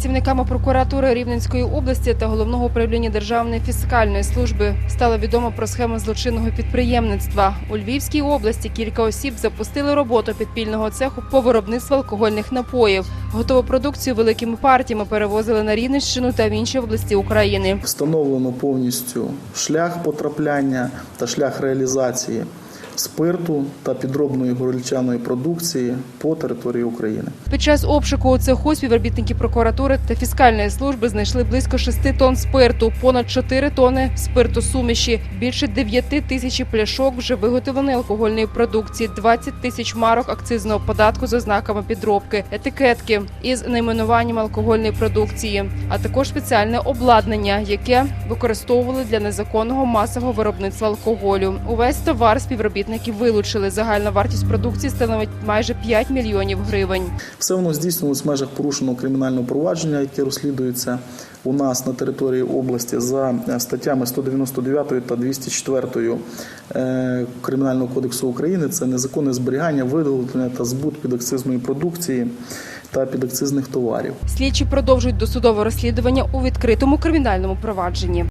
Працівниками прокуратури Рівненської області та головного управління Державної фіскальної служби стало відомо про схему злочинного підприємництва. У Львівській області кілька осіб запустили роботу підпільного цеху по виробництву алкогольних напоїв. Готову продукцію великими партіями перевозили на Рівненщину та в інші області України. Встановлено повністю шлях потрапляння та шлях реалізації спирту та підробної горільчаної продукції по території України. Під час обшуку у цеху співробітники прокуратури та фіскальної служби знайшли близько 6 тонн спирту, понад 4 тонни спирту суміші, більше 9 тисяч пляшок вже виготовленої алкогольної продукції, 20 тисяч марок акцизного податку з ознаками підробки, етикетки із найменуванням алкогольної продукції, а також спеціальне обладнання, яке використовували для незаконного масового виробництва алкоголю. Увесь товар співробітники вилучили. Загальна вартість продукції становить майже 5 мільйонів гривень. Все воно здійснювалось в межах порушеного кримінального провадження, яке розслідується у нас на території області за е, статтями 199 та 204 е, Кримінального кодексу України. Це незаконне зберігання, виготовлення та збут підакцизної продукції та підакцизних товарів. Слідчі продовжують досудове розслідування у відкритому кримінальному провадженні.